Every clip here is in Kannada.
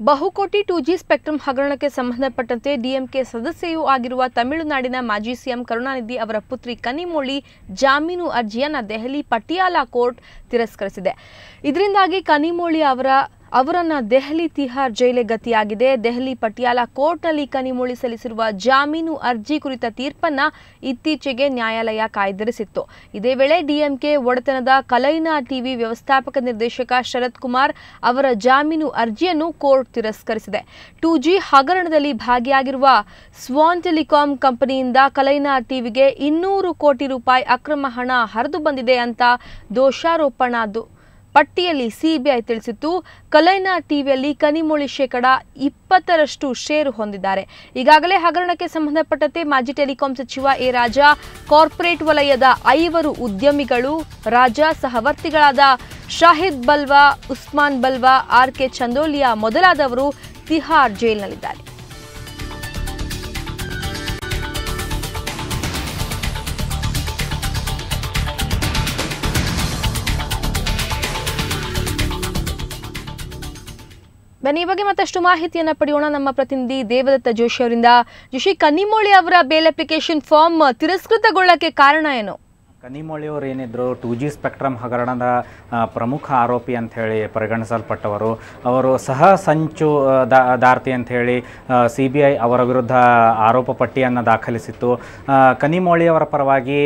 ಬಹುಕೋಟಿ ಟೂ ಜಿ ಸ್ಪೆಕ್ಟ್ರಮ್ ಹಗರಣಕ್ಕೆ ಸಂಬಂಧಪಟ್ಟಂತೆ ಡಿಎಂಕೆ ಸದಸ್ಯೆಯೂ ಆಗಿರುವ ತಮಿಳುನಾಡಿನ ಮಾಜಿ ಸಿಎಂ ಕರುಣಾನಿಧಿ ಅವರ ಪುತ್ರಿ ಕನಿಮೊಳಿ ಜಾಮೀನು ಅರ್ಜಿಯನ್ನು ದೆಹಲಿ ಪಟಿಯಾಲಾ ಕೋರ್ಟ್ ತಿರಸ್ಕರಿಸಿದೆ. ಇದರಿಂದಾಗಿ ಕನಿಮೊಳಿ ಅವರ ಅವರನ್ನ ದೆಹಲಿ ತಿಹಾರ್ ಜೈಲೆ ಗತಿಯಾಗಿದೆ. ದೆಹಲಿ ಪಟಿಯಾಲ ಕೋರ್ಟ್ನಲ್ಲಿ ಕನಿಮೊಳಿ ಸಲ್ಲಿಸಿರುವ ಜಾಮೀನು ಅರ್ಜಿ ಕುರಿತ ತೀರ್ಪನ್ನ ಇತ್ತೀಚೆಗೆ ನ್ಯಾಯಾಲಯ ಕಾಯ್ದಿರಿಸಿತ್ತು. ಇದೇ ವೇಳೆ ಡಿಎಂಕೆ ಒಡೆತನದ ಕಲೈನಾ ಟಿವಿ ವ್ಯವಸ್ಥಾಪಕ ನಿರ್ದೇಶಕ ಶರತ್ ಕುಮಾರ್ ಅವರ ಜಾಮೀನು ಅರ್ಜಿಯನ್ನು ಕೋರ್ಟ್ ತಿರಸ್ಕರಿಸಿದೆ. ಟು ಜಿ ಹಗರಣದಲ್ಲಿ ಭಾಗಿಯಾಗಿರುವ ಸ್ವಾನ್ ಟೆಲಿಕಾಂ ಕಂಪನಿಯಿಂದ ಕಲೈನಾ ಟಿವಿಗೆ ಇನ್ನೂರು ಕೋಟಿ ರೂಪಾಯಿ ಅಕ್ರಮ ಹಣ ಹರಿದು ಬಂದಿದೆ ಅಂತ ದೋಷಾರೋಪಣಾ ಪಟ್ಟಿಯಲ್ಲಿ ಸಿಬಿಐ ತಿಳಿಸಿತ್ತು ಕಲೈನಾ ಟಿವಿಯಲ್ಲಿ ಕನಿಮೊಳಿ ಶೇಕಡ ಇಪ್ಪತ್ತರಷ್ಟು ಷೇರು ಹೊಂದಿದ್ದಾರೆ. ಈಗಾಗಲೇ ಹಗರಣಕ್ಕೆ ಸಂಬಂಧಪಟ್ಟಂತೆ ಮಾಜಿ ಟೆಲಿಕಾಂ ಸಚಿವ ಎ ರಾಜಾ, ಕಾರ್ಪೊರೇಟ್ ವಲಯದ ಐವರು ಉದ್ಯಮಿಗಳು, ರಾಜಾ ಸಹವರ್ತಿಗಳಾದ ಶಾಹಿದ್ ಬಲ್ವಾ, ಉಸ್ಮಾನ್ ಬಲ್ವಾ, ಆರ್ ಕೆ ಚಂದೋಲಿಯಾ ಮೊದಲಾದವರು ತಿಹಾರ್ ಜೈಲಿನಲ್ಲಿದ್ದಾರೆ. ಬನ್ನಿ, ಈ ಬಗ್ಗೆ ಮತ್ತಷ್ಟು ಮಾಹಿತಿಯನ್ನು ಪಡೆಯೋಣ. ನಮ್ಮ ಪ್ರತಿನಿಧಿ ದೇವದತ್ತ ಜೋಶಿ ಅವರಿಂದ. ಜೋಶಿ ಕನ್ನಿಮೋಳಿ ಅವರ ಬೇಲ್ ಅಪ್ಲಿಕೇಶನ್ ಫಾರ್ಮ್ ತಿರಸ್ಕೃತಗೊಳ್ಳಕ್ಕೆ ಕಾರಣ ಏನು? ಕನಿಮೊಳಿ ಅವರು ಏನಿದ್ರು ಟೂ ಜಿ ಸ್ಪೆಕ್ಟ್ರಮ್ ಹಗರಣದ ಪ್ರಮುಖ ಆರೋಪಿ ಅಂತ ಹೇಳಿ ಪರಿಗಣಿಸಲ್ಪಟ್ಟವರು. ಅವರು ಸಹ ಸಂಚು ದಾರ್ತಿ ಅಂತ ಹೇಳಿ ಸಿ ಬಿ ಐ ಅವರ ವಿರುದ್ಧ ಆರೋಪ ಪಟ್ಟಿಯನ್ನು ದಾಖಲಿಸಿತ್ತು. ಕನಿಮೊಳಿಯವರ ಪರವಾಗಿ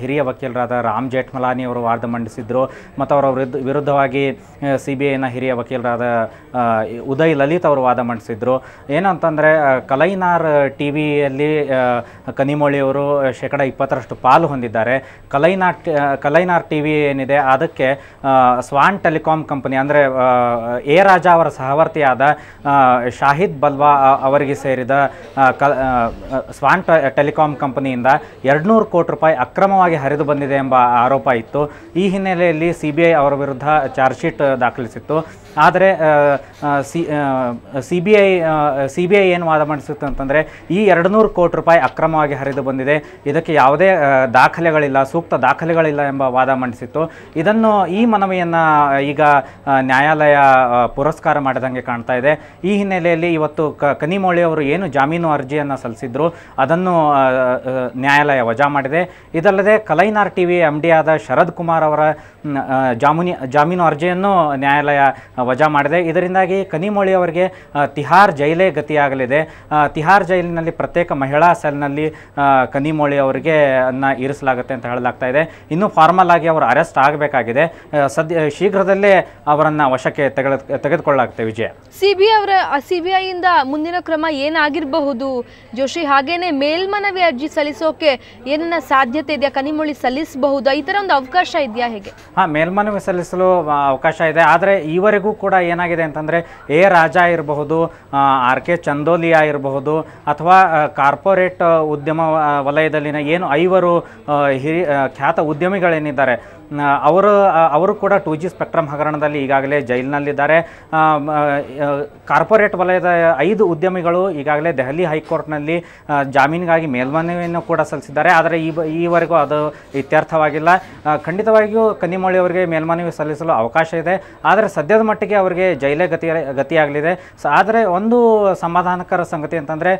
ಹಿರಿಯ ವಕೀಲರಾದ ರಾಮ್ ಜೇಠ್ಮಲಾನಿ ಅವರು ವಾದ ಮಂಡಿಸಿದ್ರು. ಮತ್ತು ಅವರ ವಿರುದ್ಧ, ವಿರುದ್ಧವಾಗಿ ಸಿ ಬಿ ಐನ ಹಿರಿಯ ವಕೀಲರಾದ ಉದಯ್ ಲಲಿತ್ ಅವರು ವಾದ ಮಂಡಿಸಿದ್ರು. ಏನಂತಂದರೆ ಕಲೈನಾರ್ ಟಿ ವಿಯಲ್ಲಿ ಕನಿಮೊಳಿಯವರು ಶೇಕಡ ಇಪ್ಪತ್ತರಷ್ಟು ಪಾಲು ಹೊಂದಿದ್ದಾರೆ. ಕಲೈನಾರ್ ಕಲೈನಾರ್ ಟಿ ವಿ ಏನಿದೆ, ಅದಕ್ಕೆ ಸ್ವಾನ್ ಟೆಲಿಕಾಂ ಕಂಪನಿ, ಅಂದರೆ ಎ ರಾಜಾ ಅವರ ಸಹವರ್ತಿಯಾದ ಶಾಹಿದ್ ಬಲ್ವಾ ಅವರಿಗೆ ಸೇರಿದ ಕ ಸ್ವಾನ್ ಟೆಲಿಕಾಮ್ ಟೆಲಿಕಾಂ ಕಂಪನಿಯಿಂದ ಎರಡುನೂರು ಕೋಟಿ ರೂಪಾಯಿ ಅಕ್ರಮವಾಗಿ ಹರಿದು ಬಂದಿದೆ ಎಂಬ ಆರೋಪ ಇತ್ತು. ಈ ಹಿನ್ನೆಲೆಯಲ್ಲಿ ಸಿ ಬಿ ಐ ಅವರ ವಿರುದ್ಧ ಚಾರ್ಜ್ ಶೀಟ್ ದಾಖಲಿಸಿತ್ತು. ಆದರೆ C C B I C B I ಏನು ವಾದ ಮಂಡಿಸಿತ್ತು ಅಂತಂದರೆ, ಈ ಎರಡುನೂರು ಕೋಟಿ ರೂಪಾಯಿ ಅಕ್ರಮವಾಗಿ ಹರಿದು ಬಂದಿದೆ. ಇದಕ್ಕೆ ಯಾವುದೇ ದಾಖಲೆಗಳಿಲ್ಲ. ಸೂಕ್ತ ದಾಖಲೆಗಳಿಲ್ಲ ಎಂಬ ವಾದ ಮಂಡಿಸಿತ್ತು. ಇದನ್ನು ಈ ಮನವಿಯನ್ನು ಈಗ ನ್ಯಾಯಾಲಯ ಪುರಸ್ಕಾರ ಮಾಡಿದಂಗೆ ಕಾಣ್ತಾ ಇದೆ. ಈ ಹಿನ್ನೆಲೆಯಲ್ಲಿ ಇವತ್ತು ಕನಿಮೊಳಿ ಅವರು ಏನು ಜಾಮೀನು ಅರ್ಜಿಯನ್ನು ಸಲ್ಲಿಸಿದ್ರು, ಅದನ್ನು ನ್ಯಾಯಾಲಯ ವಜಾ ಮಾಡಿದೆ. ಇದಲ್ಲದೆ ಕಲೈನಾರ್ ಟಿ ವಿ ಎಂ ಆದ ಶರದ್ ಕುಮಾರ್ ಅವರ ಜಾಮೂನಿ, ಜಾಮೀನು ಅರ್ಜಿಯನ್ನು ನ್ಯಾಯಾಲಯ ವಜಾ ಮಾಡಿದೆ. ಇದರಿಂದಾಗಿ ಕನಿಮೊಳಿ ಅವರಿಗೆ ತಿಹಾರ್ ಜೈಲೇ ಗತಿಯಾಗಲಿದೆ. ತಿಹಾರ್ ಜೈಲಿನಲ್ಲಿ ಪ್ರತ್ಯೇಕ ಮಹಿಳಾ ಸೆಲ್ನಲ್ಲಿ ಕನಿಮೊಳಿ ಅವರಿಗೆ ಅನ್ನ ಇರಿಸಲಾಗುತ್ತೆ ಅಂತ ಹೇಳಲಾಗ್ತಾ ಇದೆ. ಇನ್ನು ಫಾರ್ಮಲ್ ಆಗಿ ಅವರು ಅರೆಸ್ಟ್ ಆಗಬೇಕಾಗಿದೆ. ಸದ್ಯ ಶೀಘ್ರದಲ್ಲೇ ಅವರನ್ನು ವಶಕ್ಕೆ ತೆಗೆದು ತೆಗೆದುಕೊಳ್ಳಲಾಗುತ್ತೆ ವಿಜಯ. ಸಿಬಿಐ ಅವರ ಸಿಬಿಐ ಇಂದ ಮುಂದಿನ ಕ್ರಮ ಏನಾಗಿರಬಹುದು? ಜೋಶಿ ಹಾಗೇನೆ ಮೇಲ್ಮನವಿ ಅರ್ಜಿ ಸಲ್ಲಿಸೋಕೆ ಏನನ್ನ ಸಾಧ್ಯತೆ ಇದೆಯಾ? ಕನಿಮೊಳಿ ಸಲ್ಲಿಸಬಹುದು? ಈ ತರ ಒಂದು ಅವಕಾಶ ಇದೆಯಾ ಹೇಗೆ? ಹಾ ಮೇಲ್ಮನವಿ ಸಲ್ಲಿಸಲು ಅವಕಾಶ ಇದೆ. ಆದರೆ ಈವರೆಗೂ ಕೂಡ ಏನಾಗಿದೆ ಅಂತಂದ್ರೆ ಎ ರಾಜಾ ಇರಬಹುದು ಆರ್ ಕೆ ಚಂದೋಲಿಯಾ ಇರಬಹುದು ಅಥವಾ ಕಾರ್ಪೊರೇಟ್ ಉದ್ಯಮ ವಲಯದಲ್ಲಿನ ಏನು ಐವರು ಆ, ಹಿರಿ ಆ, ಖ್ಯಾತ ಉದ್ಯಮಿಗಳೇನಿದ್ದಾರೆ. ಅವರು ಅವರು ಕೂಡ ಟೂ ಜಿ ಸ್ಪೆಕ್ಟ್ರಮ್ ಹಗರಣದಲ್ಲಿ ಈಗಾಗಲೇ ಜೈಲಿನಲ್ಲಿದ್ದಾರೆ. ಕಾರ್ಪೊರೇಟ್ ವಲಯದ ಐದು ಉದ್ಯಮಿಗಳು ಈಗಾಗಲೇ ದೆಹಲಿ ಹೈಕೋರ್ಟ್ನಲ್ಲಿ ಜಾಮೀನಿಗಾಗಿ ಮೇಲ್ಮನವಿಯನ್ನು ಕೂಡ ಸಲ್ಲಿಸಿದ್ದಾರೆ. ಆದರೆ ಈ, ಈವರೆಗೂ ಅದು ಇತ್ಯರ್ಥವಾಗಿಲ್ಲ. ಖಂಡಿತವಾಗಿಯೂ ಕನ್ನಿಮೊಳಿ ಅವರಿಗೆ ಮೇಲ್ಮನವಿ ಸಲ್ಲಿಸಲು ಅವಕಾಶ ಇದೆ. ಆದರೆ ಸದ್ಯದ ಮಟ್ಟಿಗೆ ಅವರಿಗೆ ಜೈಲೇ ಗತಿ, ಗತಿಯಾಗಲಿದೆ. ಸ, ಆದರೆ ಒಂದು ಸಮಾಧಾನಕರ ಸಂಗತಿ ಅಂತಂದರೆ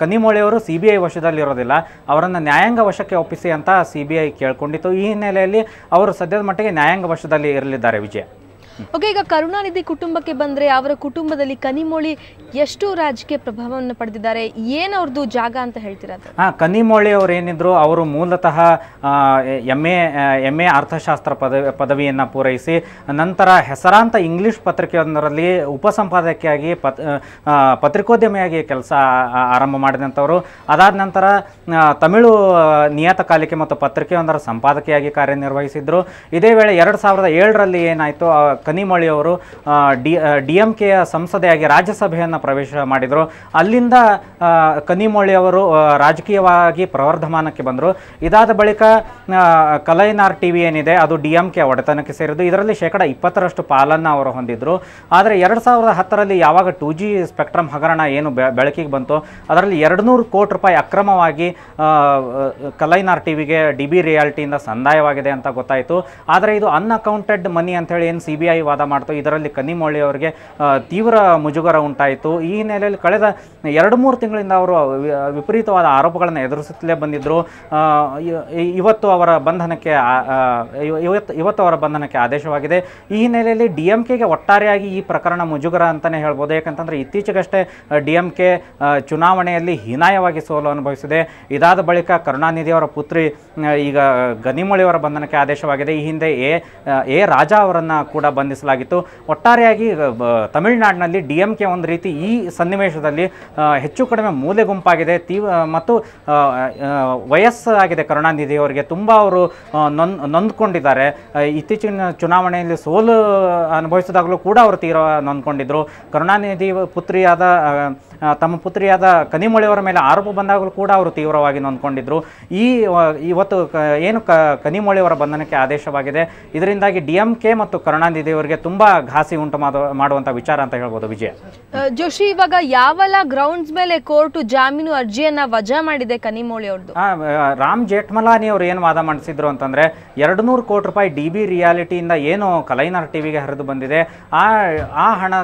ಕನ್ನಿಮೊಳಿ ಅವರು ಸಿ ಬಿ ಐ ವಶದಲ್ಲಿರೋದಿಲ್ಲ. ಅವರನ್ನು ನ್ಯಾಯಾಂಗ ವಶಕ್ಕೆ ಒಪ್ಪಿಸಿ ಅಂತ ಸಿ ಬಿ ಐ ಕೇಳ್ಕೊಂಡಿತ್ತು. ಈ ಹಿನ್ನೆಲೆಯಲ್ಲಿ ಅವರು ಸದ್ಯದ ಮಟ್ಟಿಗೆ ನ್ಯಾಯಾಂಗ ವಶದಲ್ಲಿ ಇರಲಿದ್ದಾರೆ ವಿಜಯ. ಓಕೆ ಈಗ ಕರುಣಾನಿಧಿ ಕುಟುಂಬಕ್ಕೆ ಬಂದ್ರೆ ಅವರ ಕುಟುಂಬದಲ್ಲಿ ಕನಿಮೋಳಿ ಎಷ್ಟು ರಾಜಕೀಯ ಪ್ರಭಾವವನ್ನು ಪಡೆದಿದ್ದಾರೆ? ಏನವ್ರದ್ದು ಜಾಗ ಅಂತ ಹೇಳ್ತೀರಾ? ಹಾಂ, ಕನಿಮೋಳಿ ಅವರು ಏನಿದ್ರು, ಅವರು ಮೂಲತಃ ಎಂ ಎ ಎಂ ಎ ಅರ್ಥಶಾಸ್ತ್ರ ಪದವಿ, ಪದವಿಯನ್ನು ಪೂರೈಸಿ, ನಂತರ ಹೆಸರಾಂತ ಇಂಗ್ಲಿಷ್ ಪತ್ರಿಕೆಯೊಂದರಲ್ಲಿ ಉಪಸಂಪಾದಕಿಯಾಗಿ ಪತ್ ಪತ್ರಿಕೋದ್ಯಮಿಯಾಗಿ ಕೆಲಸ ಆರಂಭ ಮಾಡಿದಂಥವರು. ಅದಾದ ನಂತರ ತಮಿಳು ನಿಯತಕಾಲಿಕೆ ಮತ್ತು ಪತ್ರಿಕೆಯೊಂದರ ಸಂಪಾದಕಿಯಾಗಿ ಕಾರ್ಯನಿರ್ವಹಿಸಿದ್ರು. ಇದೇ ವೇಳೆ ಎರಡು ಸಾವಿರದ ಏಳರಲ್ಲಿ ಏನಾಯಿತು ಕನಿಮೊಳಿ ಅವರು ಡಿ ಡಿ ಎಂ ಕೆಯ ಸಂಸದೆಯಾಗಿ ರಾಜ್ಯಸಭೆಯನ್ನು ಪ್ರವೇಶ ಮಾಡಿದರು. ಅಲ್ಲಿಂದ ಕನಿಮೊಳಿ ಅವರು ರಾಜಕೀಯವಾಗಿ ಪ್ರವರ್ಧಮಾನಕ್ಕೆ ಬಂದರು. ಇದಾದ ಬಳಿಕ ಕಲೈನಾರ್ ಟಿ ವಿ ಏನಿದೆ, ಅದು ಡಿ ಎಂ ಕೆ ಒಡೆತನಕ್ಕೆ ಸೇರಿದ್ದು. ಇದರಲ್ಲಿ ಶೇಕಡ ಇಪ್ಪತ್ತರಷ್ಟು ಪಾಲನ್ನು ಅವರು ಹೊಂದಿದ್ದರು ಆದರೆ ಎರಡು ಸಾವಿರದ ಹತ್ತರಲ್ಲಿ ಯಾವಾಗ ಟೂ ಜಿ ಸ್ಪೆಕ್ಟ್ರಮ್ ಹಗರಣ ಏನು ಬೆಳಕಿಗೆ ಬಂತು, ಅದರಲ್ಲಿ ಎರಡು ನೂರು ಕೋಟಿ ರೂಪಾಯಿ ಅಕ್ರಮವಾಗಿ ಕಲೈನಾರ್ ಟಿ ವಿಗೆ ಡಿ ಬಿ ರಿಯಾಲಿಟಿಯಿಂದ ಸಂದಾಯವಾಗಿದೆ ಅಂತ ಗೊತ್ತಾಯಿತು. ಆದರೆ ಇದು ಅನ್ಅಕೌಂಟೆಡ್ ಮನಿ ಅಂತೇಳಿ ಏನು ಸಿ ಬಿ ವಾದ ಮಾಡ್ತು. ಇದರಲ್ಲಿ ಕನ್ನಿಮೊಳಿ ಅವರಿಗೆ ತೀವ್ರ ಮುಜುಗರ ಉಂಟಾಯಿತು. ಈ ಹಿನ್ನೆಲೆಯಲ್ಲಿ ಕಳೆದ ಎರಡು ಮೂರು ತಿಂಗಳಿಂದ ಅವರು ವಿಪರೀತವಾದ ಆರೋಪಗಳನ್ನು ಎದುರಿಸುತ್ತಲೇ ಬಂದಿದ್ದರು ಇವತ್ತು ಅವರ ಬಂಧನಕ್ಕೆ ಇವತ್ತು ಅವರ ಬಂಧನಕ್ಕೆ ಆದೇಶವಾಗಿದೆ. ಈ ಹಿನ್ನೆಲೆಯಲ್ಲಿ ಡಿ ಎಂ ಕೆಗೆ ಒಟ್ಟಾರೆಯಾಗಿ ಈ ಪ್ರಕರಣ ಮುಜುಗರ ಅಂತಲೇ ಹೇಳ್ಬೋದು. ಯಾಕಂತಂದರೆ ಇತ್ತೀಚೆಗಷ್ಟೇ ಡಿ ಎಂ ಕೆ ಚುನಾವಣೆಯಲ್ಲಿ ಹೀನಾಯವಾಗಿ ಸೋಲು ಅನುಭವಿಸಿದೆ. ಇದಾದ ಬಳಿಕ ಕರುಣಾನಿಧಿ ಅವರ ಪುತ್ರಿ ಈಗ ಗನಿಮೊಳಿ ಅವರ ಬಂಧನಕ್ಕೆ ಆದೇಶವಾಗಿದೆ. ಈ ಹಿಂದೆ ಎ ಎ ರಾಜಾ ಅವರನ್ನು ಕೂಡ ಬಂಧಿಸಲಾಗಿತ್ತು. ಒಟ್ಟಾರೆಯಾಗಿ ತಮಿಳುನಾಡಿನಲ್ಲಿ ಡಿ ಎಂ ಕೆ ಒಂದು ರೀತಿ ಈ ಸನ್ನಿವೇಶದಲ್ಲಿ ಹೆಚ್ಚು ಕಡಿಮೆ ಮೂಲೆ ಗುಂಪಾಗಿದೆ. ತೀವ್ರ ಮತ್ತು ವಯಸ್ಸಾಗಿದೆ ಕರುಣಾನಿಧಿ ಅವರಿಗೆ. ತುಂಬ ಅವರು ನೊಂದ್ ನೊಂದ್ಕೊಂಡಿದ್ದಾರೆ. ಇತ್ತೀಚಿನ ಚುನಾವಣೆಯಲ್ಲಿ ಸೋಲು ಅನುಭವಿಸಿದಾಗಲೂ ಕೂಡ ಅವರು ತೀರ ನೊಂದ್ಕೊಂಡಿದ್ದರು ಕರುಣಾನಿಧಿ ಪುತ್ರಿಯಾದ ತಮ್ಮ ಪುತ್ರಿಯಾದ ಕನಿಮೊಳೆಯವರ ಮೇಲೆ ಆರೋಪ ಬಂದಾಗಲೂ ಕೂಡ ಅವರು ತೀವ್ರವಾಗಿ ನೊಂದ್ಕೊಂಡಿದ್ದರು ಈ ಇವತ್ತು ಏನು ಕ ಕನಿಮೊಳಿಯವರ ಬಂಧನಕ್ಕೆ ಆದೇಶವಾಗಿದೆ. ಇದರಿಂದಾಗಿ ಡಿ ಎಂ ಕೆ ಮತ್ತು ಕರುಣಾನಿಧಿ ಅವರಿಗೆ ತುಂಬಾ ಘಾಸಿ ಉಂಟು ಮಾಡುವಂತ ವಿಚಾರ ಅಂತ ಹೇಳ್ಬೋದು ವಿಜಯ. ಜೋಶಿ ಇವಾಗ ಯಾವೆಲ್ಲ ಗ್ರೌಂಡ್ಸ್ ಮೇಲೆ ಕೋರ್ಟ್ ಜಾಮೀನು ಅರ್ಜಿಯನ್ನ ವಜಾ ಮಾಡಿದೆ ಕನಿಮೋಳಿ ಅವ್ರದ್ದು ರಾಮ್ ಜೇಠ್ಮಲಾನಿ ಅವರು ಏನು ವಾದ ಮಾಡಿಸಿದ್ರು ಅಂತಂದ್ರೆ ಎರಡು ನೂರು ಕೋಟಿ ರೂಪಾಯಿ ಡಿ ಬಿ ರಿಯಾಲಿಟಿಯಿಂದ ಏನು ಕಲೈನರ್ ಟಿವಿಗೆ ಹರಿದು ಬಂದಿದೆ. ಆ ಆ ಹಣ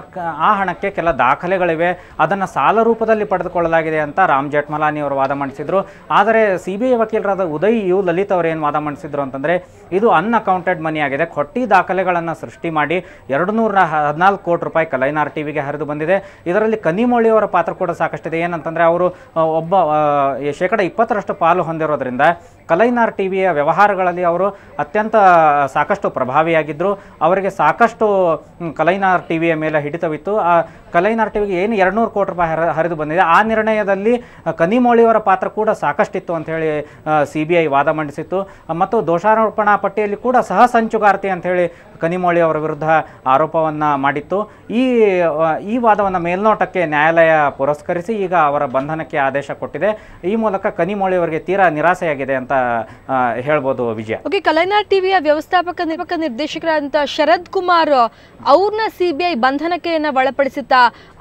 ಆ ಹಣಕ್ಕೆ ಕೆಲ ದಾಖಲೆಗಳಿವೆ. ಅದನ್ನು ಸಾಲ ರೂಪದಲ್ಲಿ ಪಡೆದುಕೊಳ್ಳಲಾಗಿದೆ ಅಂತ ರಾಮ್ ಜೇಠ್ಮಲಾನಿ ಅವರು ವಾದ ಮಾಡಿಸಿದ್ರು. ಆದರೆ ಸಿ ಬಿ ಐ ವಕೀಲರಾದ ಉದಯ್ ಯು ಲಲಿತ್ ಅವರು ಏನು ವಾದ ಮಾಡಿಸಿದ್ರು ಅಂತಂದ್ರೆ ಇದು ಅನ್ಅಕೌಂಟೆಡ್ ಮನಿ ಆಗಿದೆ. ಕೊಟ್ಟಿ ದಾಖಲೆಗಳನ್ನು ಸೃಷ್ಟಿ ಮಾಡಿ ಎರಡು ನೂರ ಹದಿನಾಲ್ಕು ಕೋಟಿ ರೂಪಾಯಿ ಕಲೈನಾರ್ ಟಿವಿಗೆ ಹರಿದು ಬಂದಿದೆ. ಇದರಲ್ಲಿ ಕನಿಮೊಳಿ ಅವರ ಪಾತ್ರ ಕೂಡ ಸಾಕಷ್ಟಿದೆ. ಏನಂತಂದರೆ ಅವರು ಒಬ್ಬ ಶೇಕಡ ಇಪ್ಪತ್ತರಷ್ಟು ಪಾಲು ಹೊಂದಿರೋದ್ರಿಂದ ಕಲೈನಾರ್ ಟಿವಿಯ ವ್ಯವಹಾರಗಳಲ್ಲಿ ಅವರು ಅತ್ಯಂತ ಸಾಕಷ್ಟು ಪ್ರಭಾವಿಯಾಗಿದ್ದರು ಅವರಿಗೆ ಸಾಕಷ್ಟು ಕಲೈನಾರ್ ಕಲೈನಾರ್ ಟಿವಿಯ ಮೇಲೆ ಹಿಡಿತವಿತ್ತು. ಆ, ಕಲೈನಾರ್ ಟಿ ವಿಗೆ ಏನು ಎರಡುನೂರು ಕೋಟಿ ರೂಪಾಯಿ ಹರ, ಹರಿದು ಬಂದಿದೆ. ಆ ನಿರ್ಣಯದಲ್ಲಿ ಕನಿಮೌಳಿಯವರ ಪಾತ್ರ ಕೂಡ ಸಾಕಷ್ಟಿತ್ತು ಅಂತ ಹೇಳಿ ಸಿ ಬಿ ಐ ವಾದ ಮಂಡಿಸಿತ್ತು. ಮತ್ತು ದೋಷಾರೋಪಣಾ ಪಟ್ಟಿಯಲ್ಲಿ ಕೂಡ ಸಹ ಸಂಚುಗಾರತಿ ಅಂತ ಹೇಳಿ ಕನಿಮೊಳಿ ಅವರ ವಿರುದ್ಧ ಆರೋಪವನ್ನು ಮಾಡಿತ್ತು. ಈ ಈ ವಾದವನ್ನು ಮೇಲ್ನೋಟಕ್ಕೆ ನ್ಯಾಯಾಲಯ ಪುರಸ್ಕರಿಸಿ ಈಗ ಅವರ ಬಂಧನಕ್ಕೆ ಆದೇಶ ಕೊಟ್ಟಿದೆ. ಈ ಮೂಲಕ ಕನಿಮೊಳಿ ಅವರಿಗೆ ತೀರಾ ನಿರಾಸೆಯಾಗಿದೆ ಅಂತ ಹೇಳ್ಬೋದು ವಿಜಯ. ಓಕೆ ಕಲೈನಾರ್ ಟಿವಿಯ ವ್ಯವಸ್ಥಾಪಕ ನಿರ್ವಾಹಕ ನಿರ್ದೇಶಕರಾದಂತ ಶರದ್ ಕುಮಾರ್ ಅವ್ರನ್ನ ಸಿಬಿಐ ಬಂಧನಕ್ಕೆ ಏನ ಒಳಪಡಿಸುತ್ತಾ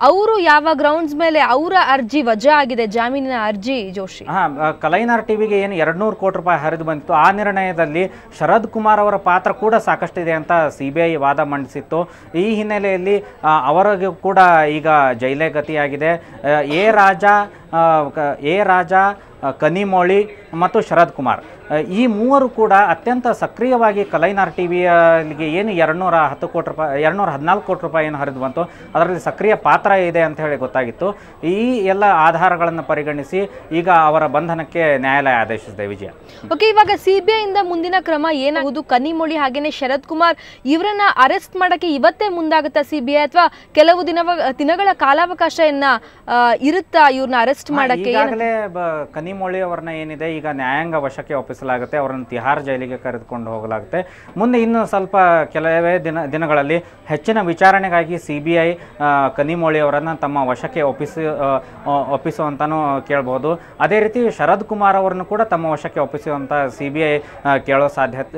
ಅವರು ಯಾವ ಗ್ರೌಂಡ್ಸ್ ಮೇಲೆ ಅವರ ಅರ್ಜಿ ವಜಾ ಆಗಿದೆ ಜಾಮೀನಿನ ಅರ್ಜಿ ಜೋಶಿ? ಹಾಂ ಕಲೈನಾರ್ ಟಿವಿಗೆ ಏನು ಎರಡುನೂರು ಕೋಟಿ ರೂಪಾಯಿ ಹರಿದು ಬಂದಿತ್ತು. ಆ ನಿರ್ಣಯದಲ್ಲಿ ಶರದ್ ಕುಮಾರ್ ಅವರ ಪಾತ್ರ ಕೂಡ ಸಾಕಷ್ಟಿದೆ ಅಂತ ಸಿ ಬಿ ಐ ವಾದ ಮಂಡಿಸಿತ್ತು. ಈ ಹಿನ್ನೆಲೆಯಲ್ಲಿ ಅವರಿಗೆ ಕೂಡ ಈಗ ಜೈಲೇ ಗತಿಯಾಗಿದೆ. ಎ ರಾಜ ಎ ರಾಜ ಕನಿಮೊಳಿ ಮತ್ತು ಶರದ್ ಕುಮಾರ್. ಈ ಮೂವರು ಕೂಡ ಅತ್ಯಂತ ಸಕ್ರಿಯವಾಗಿ ಕಲೈನಾರ್ ಟಿವಿಯಲ್ಲಿಗೆ ಏನು ಎರಡುನೂರ ಹತ್ತು ಕೋಟಿ ರೂಪಾಯಿ ಎರಡುನೂರ ಹದಿನಾಲ್ಕು ಕೋಟಿ ರೂಪಾಯಿ ಏನು ಹರಿದು ಬಂತು. ಅದರಲ್ಲಿ ಸಕ್ರಿಯ ಪಾತ್ರ ಇದೆ ಅಂತ ಹೇಳಿ ಗೊತ್ತಾಗಿತ್ತು. ಈ ಎಲ್ಲ ಆಧಾರಗಳನ್ನು ಪರಿಗಣಿಸಿ ಈಗ ಅವರ ಬಂಧನಕ್ಕೆ ನ್ಯಾಯಾಲಯ ಆದೇಶಿಸಿದೆ ವಿಜಯ. ಓಕೆ ಇವಾಗ ಸಿಬಿಐ ಇಂದ ಮುಂದಿನ ಕ್ರಮ ಏನಾಗುವುದು? ಕನಿಮೊಳಿ ಹಾಗೇನೆ ಶರದ್ ಕುಮಾರ್ ಇವರನ್ನ ಅರೆಸ್ಟ್ ಮಾಡಕ್ಕೆ ಇವತ್ತೇ ಮುಂದಾಗುತ್ತಾ ಸಿಬಿಐ? ಅಥವಾ ಕೆಲವು ದಿನ ದಿನಗಳ ಕಾಲಾವಕಾಶ ಇನ್ನ ಇರುತ್ತಾ ಇವ್ರನ್ನ ಅರೆಸ್ಟ್ ಮಾಡಕ್ಕೆ? ಈಗಾಗಲೇ ಕನಿಮೊಳಿ ಅವ್ರನ್ನ ಏನಿದೆ ಈಗ ನ್ಯಾಯಾಂಗ ವಶಕ್ಕೆ ಒಪ್ಪಿಸಲಾಗುತ್ತೆ ಅವರನ್ನು ತಿಹಾರ್ ಜೈಲಿಗೆ ಕರೆದುಕೊಂಡು ಹೋಗಲಾಗುತ್ತೆ. ಮುಂದೆ ಇನ್ನು ಸ್ವಲ್ಪ ಕೆಲವೇ ದಿನ ದಿನಗಳಲ್ಲಿ ಹೆಚ್ಚಿನ ವಿಚಾರಣೆಗಾಗಿ ಸಿ ಬಿ ಐ ಕನಿಮೋಳಿ ಅವರನ್ನು ತಮ್ಮ ವಶಕ್ಕೆ ಒಪ್ಪಿಸಿ ಒಪ್ಪಿಸುವಂತನೂ ಕೇಳ್ಬೋದು. ಅದೇ ರೀತಿ ಶರದ್ ಕುಮಾರ್ ಅವರನ್ನು ಕೂಡ ತಮ್ಮ ವಶಕ್ಕೆ ಒಪ್ಪಿಸುವಂತ ಸಿ ಬಿ ಐ ಕೇಳೋ ಸಾಧ್ಯತೆ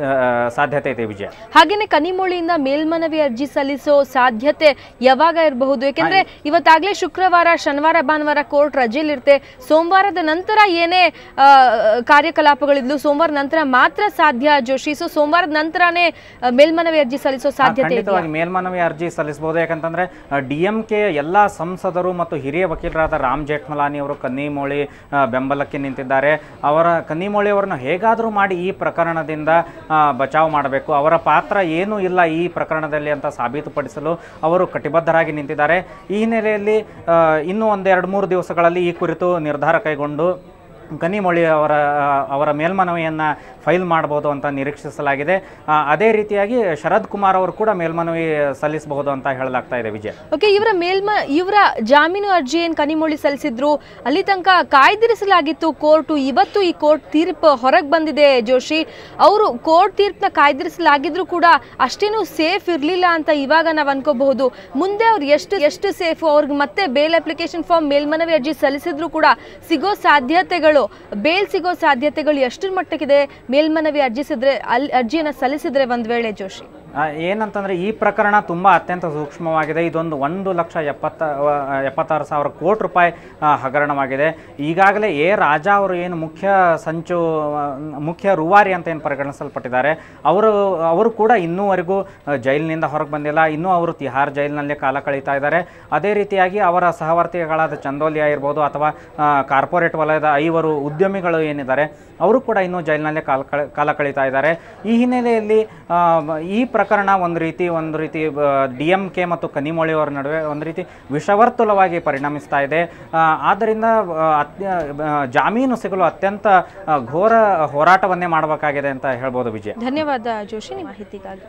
ಸಾಧ್ಯತೆ ಇದೆ ವಿಜಯ. ಹಾಗೇನೆ ಕನಿಮೋಳಿಯಿಂದ ಮೇಲ್ಮನವಿ ಅರ್ಜಿ ಸಲ್ಲಿಸೋ ಸಾಧ್ಯತೆ ಯಾವಾಗ ಇರಬಹುದು? ಯಾಕೆಂದ್ರೆ ಇವತ್ತಾಗಲೇ ಶುಕ್ರವಾರ ಶನಿವಾರ ಭಾನುವಾರ ಕೋರ್ಟ್ ರಜೆಯಲ್ಲಿರುತ್ತೆ. ಸೋಮವಾರದ ನಂತರ ಏನೇ ಕಾರ್ಯಕಲಾಪಗಳಿದ್ಲು. ಸೋಮವಾರ ನಂತರ ಮಾತ್ರ ಸಾಧ್ಯ ಜೋಶಿ. ಸೊ ಸೋಮವಾರದ ನಂತರನೇ ಮೇಲ್ಮನವಿ ಅರ್ಜಿ ಸಲ್ಲಿಸೋ ಸಾಧ್ಯತೆ ಮೇಲ್ಮನವಿ ಅರ್ಜಿ ಸಲ್ಲಿಸಬಹುದು. ಯಾಕಂತಂದ್ರೆ ಡಿಎಂಕೆ ಎಲ್ಲಾ ಸಂಸದರು ಮತ್ತು ಹಿರಿಯ ವಕೀಲರಾದ ರಾಮ್ ಜೇಠ್ಮಲಾನಿ ಅವರು ಕನ್ನಿಮೋಳಿ ಬೆಂಬಲಕ್ಕೆ ನಿಂತಿದ್ದಾರೆ. ಅವರ ಕನ್ನಿಮೋಳಿ ಅವರನ್ನು ಹೇಗಾದರೂ ಮಾಡಿ ಈ ಪ್ರಕರಣದಿಂದ ಬಚಾವ್ ಮಾಡಬೇಕು. ಅವರ ಪಾತ್ರ ಏನೂ ಇಲ್ಲ ಈ ಪ್ರಕರಣದಲ್ಲಿ ಅಂತ ಸಾಬೀತುಪಡಿಸಲು ಅವರು ಕಟಿಬದ್ಧರಾಗಿ ನಿಂತಿದ್ದಾರೆ. ಈ ಹಿನ್ನೆಲೆಯಲ್ಲಿ ಇನ್ನೂ ಒಂದೆರಡು ಮೂರು ದಿವಸಗಳಲ್ಲಿ ಈ ಕುರಿತು ನಿರ್ಧಾರ ಕೈಗೊಂಡು ಕನಿಮೊಳಿ ಅವರ ಅವರ ಮೇಲ್ಮನವಿಯನ್ನು ಫೈಲ್ ಮಾಡ್ಬೋದು ಅಂತ ನಿರೀಕ್ಷಿಸಲಾಗಿದೆ. ಅದೇ ರೀತಿಯಾಗಿ ಶರದ್ ಕುಮಾರ್ ಅವರು ಕೂಡ ಮೇಲ್ಮನವಿ ಸಲ್ಲಿಸಬಹುದು ಅಂತ ಹೇಳಲಾಗ್ತಾ ಇದೆ ವಿಜಯ್. ಓಕೆ, ಇವರ ಮೇಲ್ಮ, ಇವರ ಜಾಮೀನು ಅರ್ಜಿ ಏನು ಕನಿಮೊಳಿ ಸಲ್ಲಿಸಿದ್ರು? ಅಲ್ಲಿ ತನಕ ಕಾಯ್ದಿರಿಸಲಾಗಿತ್ತು ಕೋರ್ಟು. ಇವತ್ತು ಈ ಕೋರ್ಟ್ ತೀರ್ಪು ಹೊರಗೆ ಬಂದಿದೆ ಜೋಶಿ. ಅವರು ಕೋರ್ಟ್ ತೀರ್ಪನ್ನ ಕಾಯ್ದಿರಿಸಲಾಗಿದ್ರು ಕೂಡ ಅಷ್ಟೇನು ಸೇಫ್ ಇರಲಿಲ್ಲ ಅಂತ ಇವಾಗ ನಾವು ಅನ್ಕೋಬಹುದು. ಮುಂದೆ ಅವ್ರು ಎಷ್ಟು ಎಷ್ಟು ಸೇಫು? ಅವ್ರಿಗೆ ಮತ್ತೆ ಬೇಲ್ ಅಪ್ಲಿಕೇಶನ್ ಫಾರ್ಮ್ ಮೇಲ್ಮನವಿ ಅರ್ಜಿ ಸಲ್ಲಿಸಿದ್ರು ಕೂಡ ಸಿಗೋ ಸಾಧ್ಯತೆಗಳು ಬೇಲ್ ಸಿಗೋ ಸಾಧ್ಯತೆಗಳು ಎಷ್ಟರ ಮಟ್ಟಕ್ಕಿದೆ ಮೇಲ್ಮನವಿ ಅರ್ಜಿಸಿದ್ರೆ ಅಲ್ಲಿ ಅರ್ಜಿಯನ್ನು ಸಲ್ಲಿಸಿದ್ರೆ ಒಂದ್ ವೇಳೆ ಜೋಶಿ. ಏನಂತಂದರೆ ಈ ಪ್ರಕರಣ ತುಂಬ ಅತ್ಯಂತ ಸೂಕ್ಷ್ಮವಾಗಿದೆ. ಇದೊಂದು ಒಂದು ಲಕ್ಷ ಎಪ್ಪತ್ತ ಎಪ್ಪತ್ತಾರು ಸಾವಿರ ಕೋಟಿ ರೂಪಾಯಿ ಹಗರಣವಾಗಿದೆ. ಈಗಾಗಲೇ ಎ ರಾಜಾ ಅವರು ಏನು ಮುಖ್ಯ ಸಂಚು ಮುಖ್ಯ ರೂವಾರಿ ಅಂತ ಏನು ಪರಿಗಣಿಸಲ್ಪಟ್ಟಿದ್ದಾರೆ. ಅವರು ಅವರು ಕೂಡ ಇನ್ನೂವರೆಗೂ ಜೈಲಿನಿಂದ ಹೊರಗೆ ಬಂದಿಲ್ಲ. ಇನ್ನೂ ಅವರು ತಿಹಾರ್ ಜೈಲಿನಲ್ಲೇ ಕಾಲ ಕಳೀತಾ ಇದ್ದಾರೆ. ಅದೇ ರೀತಿಯಾಗಿ ಅವರ ಸಹವರ್ತಿಗಳಾದ ಚಂದೋಲಿಯಾ ಇರ್ಬೋದು ಅಥವಾ ಕಾರ್ಪೊರೇಟ್ ವಲಯದ ಐವರು ಉದ್ಯಮಿಗಳು ಏನಿದ್ದಾರೆ, ಅವರು ಕೂಡ ಇನ್ನೂ ಜೈಲಿನಲ್ಲೇ ಕಾಲ ಕಾಲ ಕಳೀತಾ ಇದ್ದಾರೆ. ಈ ಹಿನ್ನೆಲೆಯಲ್ಲಿ ಈ ಪ್ರ ಪ್ರಕರಣ ಒಂದು ರೀತಿ ಒಂದು ರೀತಿ ಡಿ ಎಂ ಕೆ ಮತ್ತು ಕನಿಮೊಳಿ ಅವರ ನಡುವೆ ಒಂದು ರೀತಿ ವಿಷವರ್ತುಲವಾಗಿ ಪರಿಣಮಿಸ್ತಾ ಇದೆ. ಆದ್ದರಿಂದ ಜಾಮೀನು ಸಿಗಲು ಅತ್ಯಂತ ಘೋರ ಹೋರಾಟವನ್ನೇ ಮಾಡಬೇಕಾಗಿದೆ ಅಂತ ಹೇಳ್ಬೋದು ವಿಜಯ್. ಧನ್ಯವಾದ ಜೋಶಿ ಮಾಹಿತಿಗಾಗಿ.